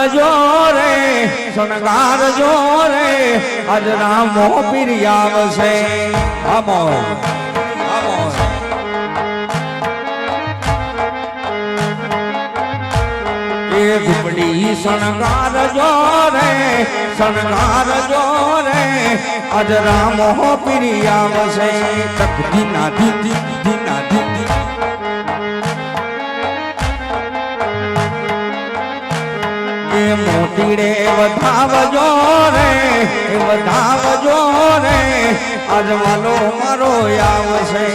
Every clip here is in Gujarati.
શણગારજો રે શણગારજો રે આજ રામો પીરી આવશે આમો આમો એ ઘૂમડી શણગારજો રે શણગારજો રે આજ રામો પીરી આવશે તક ધીના ધી ધીના ધી મોતીડે વધાવજો રે વધાવજો રે અજવાલો મારો આવશે.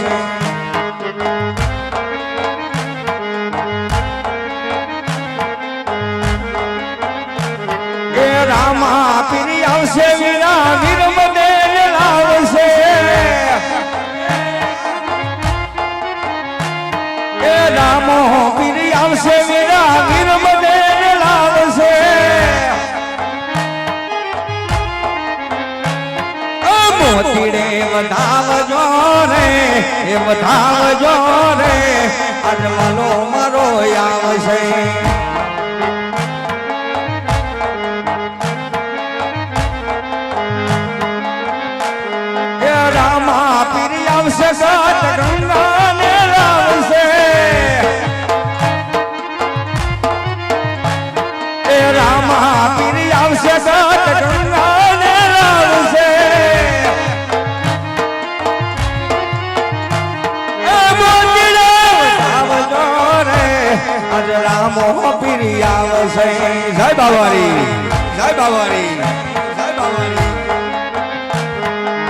રામા પીરી આવશે, વીરા વીરમદે લાવશે. એ રામો પીરી આવશે વધાવજો રે આજ માલો મારો આવશે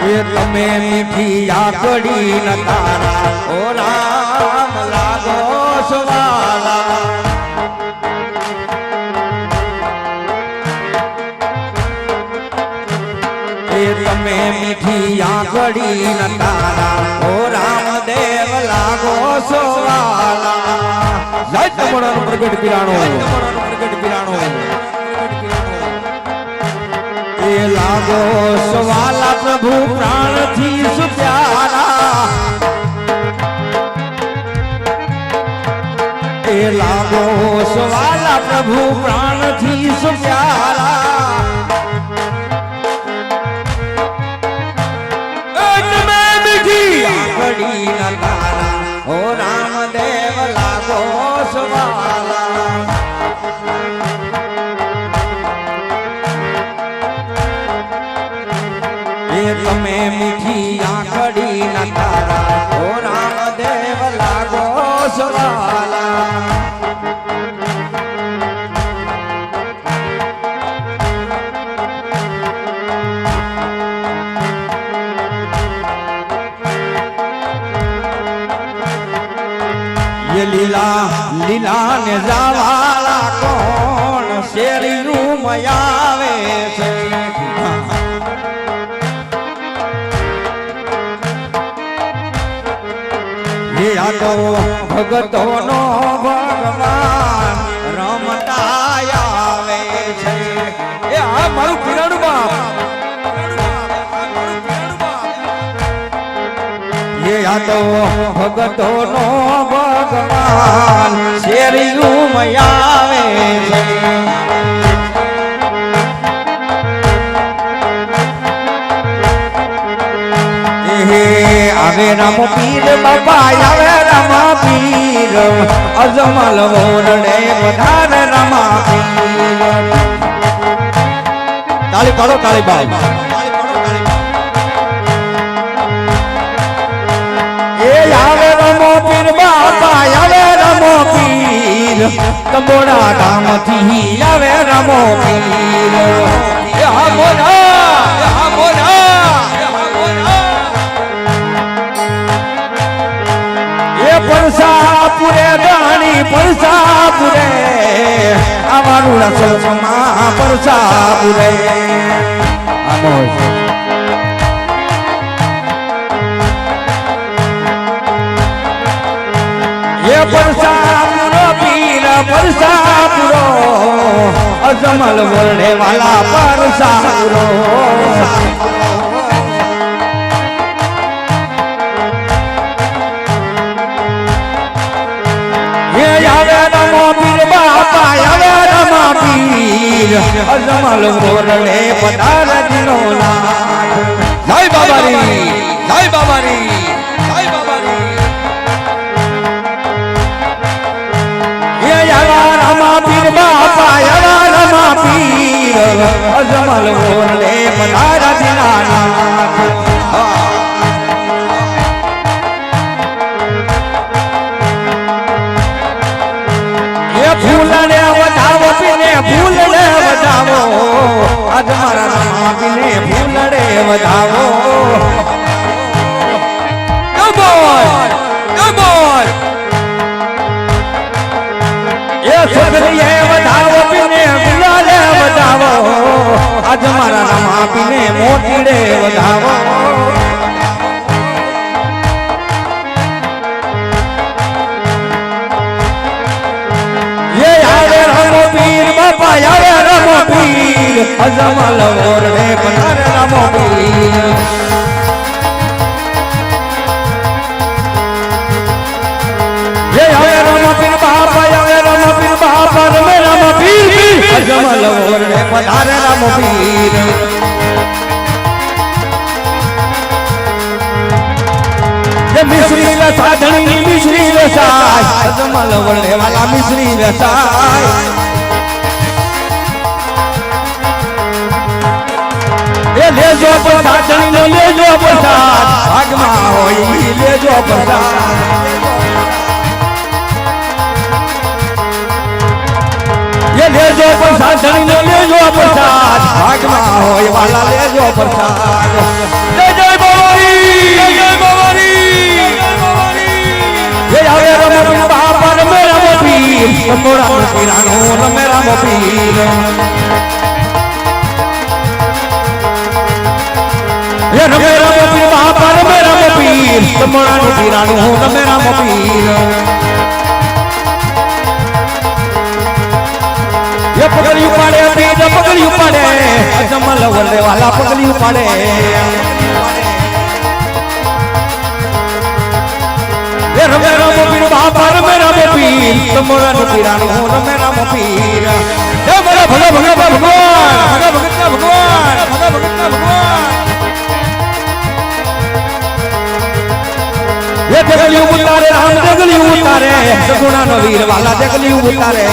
એ તમે મીઠી આકડી ન તારા ઓ રામ લાગો સવાલા એ તમે મીઠી આકડી ન તારા ઓ રામદેવ લાગો સવાલા જય તમણો પ્રગટ પિરાણો પ્રગટ પિરાણો એ લાગો સવાલા પ્રભુ પ્રાણથી સુપ્યારા એ લાગો સવાલા પ્રભુ પ્રાણથી સુપ્યારા ये લીલા લીલા ને જાવાલા કોણ? શેરી રૂમ આવે છે. એ તો ભગતો નો ભગવાન. આ ભગતો નો ભગવાન શેરિયું એ આવે રામ પીર બાપા આવે રામ પીર. અજમલ મોરણે વધાર રામા પીર. તાળી પાડો, તાળી બાઈ આવે રમો પીર બાપા આવે રમો પીર. કબોડા ગામથી આવે રમો પીર. એ હા એ હા મોરા એ એ પરસાપુરે દાણી પરસાપુરે અમારું રસોમાં પરસાપુરે આમો એ પરસાપુરો પીર પરસાપુરો અજમલ વરડે વાલા પરસાપુરો એ આવે નમો પીર બાપા આવે નમો પીર, અજમલ બાબારી, જય બાબારી. અજમલ મોરલે પધાર દિના નાથ હા. એ ફૂલને વધાવો, પીને ફૂલને વધાવો. આજ મારા રામા પીને ફૂલડે વધાવો. આજ મારા રામા પીને મોતીડે વધાવો. અજમલ પીર એ આવે રમો પીર. પધારે રમો મિશ્રી સાધણી મિશ્રી રસાય અજમલ વળે વાલા મિશ્રી રસાય લેજો પ્રસાદ જણીનો લેજો પ્રસાદ ભાગમાં હોય લેજો પ્રસાદ એ લેજો પ્રસાદ જણીનો લેજો પ્રસાદ ભાગમાં હોય વાલા લેજો પ્રસાદ આવે રમે બાપા રમે રમો પીર તમોરા પીરાનો રમે રમો પીર એ રમે રમો પીર બાપા રમે રમો પીર તમોરાનું પીરાનું રમે રમો પીર એ પગલી ઉપાડે પીર પગલી ઉપાડે. અજમલ વલ્લે વાલા પગલી ઉપાડે. રમે પીર બાપા રમે રમે પીર તમોરાનું પીરાનું રમે રમે પીર એ મારા ભગા ભગા ભગવાન ભગા ભગતના ભગવાન ભગા ભગતના ભગવાન એ જગલી ઉતારે રામ જગલી ઉતારે સગુણા નો વીર વાલા જગલી ઉતારે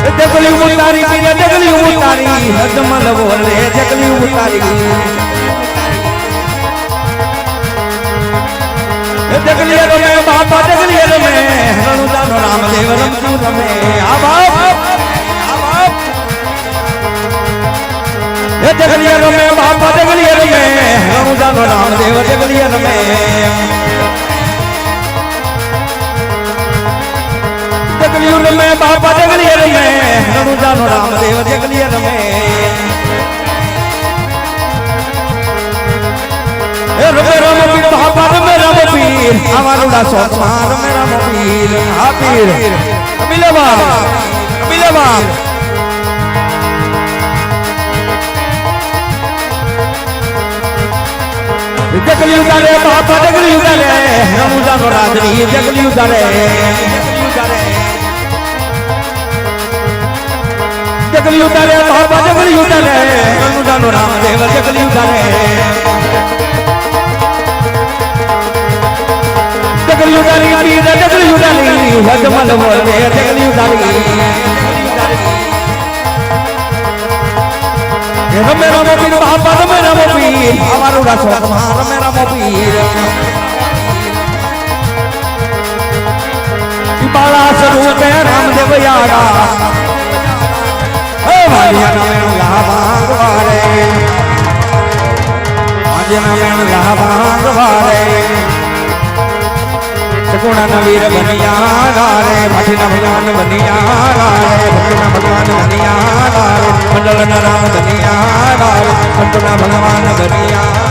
એ જગલી ઉતારી પીરે જગલી ઉતારી હજમલ બોલે જગલી ઉતારી એ જગલી રમે બાપા જગલી રમે રણુદાનો રામદેવ રમતું રમે આ બાપ આ બાપ એ જગલીએ રમે બાપા જગલીએ રમે રણુજાનો રામદેવ જગલીએ રમે જગલીયું રમે બાપા જગલીએ રમે રણુજાનો રામદેવ જગલીએ રમે એ રમે રમે પીર બાપા રમે રમે પીર અમારુડા સોતમાં રમે રમે પીર હા પીર કબીલે બાપ કબીલે બાપ જગલી ઉતારે બાપા જગલી ઉતારે રમુજાનો રાજની જગલી ઉતારે જગલી ઉતારે બાપા જગલી ઉતારે રમુજાનો રામદેવ જગલી ઉતારે જગલી ઉતારી પીર જગલી ઉતારી હજમલ બોલે જગલી ઉતારી રમે રમો પીર બાપા રમે રમો પીર અમારું રાસોમાં રમે રમો પીર બાળા સ્વરૂપે રામદેવ યારા હે ભાઈયા નામે લાભાંગવારે આજે નામે લાભાંગવારે સગુણા નવીર બનિયા રે માઠીના ભગવાન બનિયા રે ભક્તિના ભગવાન બનિયા રે મંડળ ના રામ બનિયા રે સંતના ભગવાન બનિયા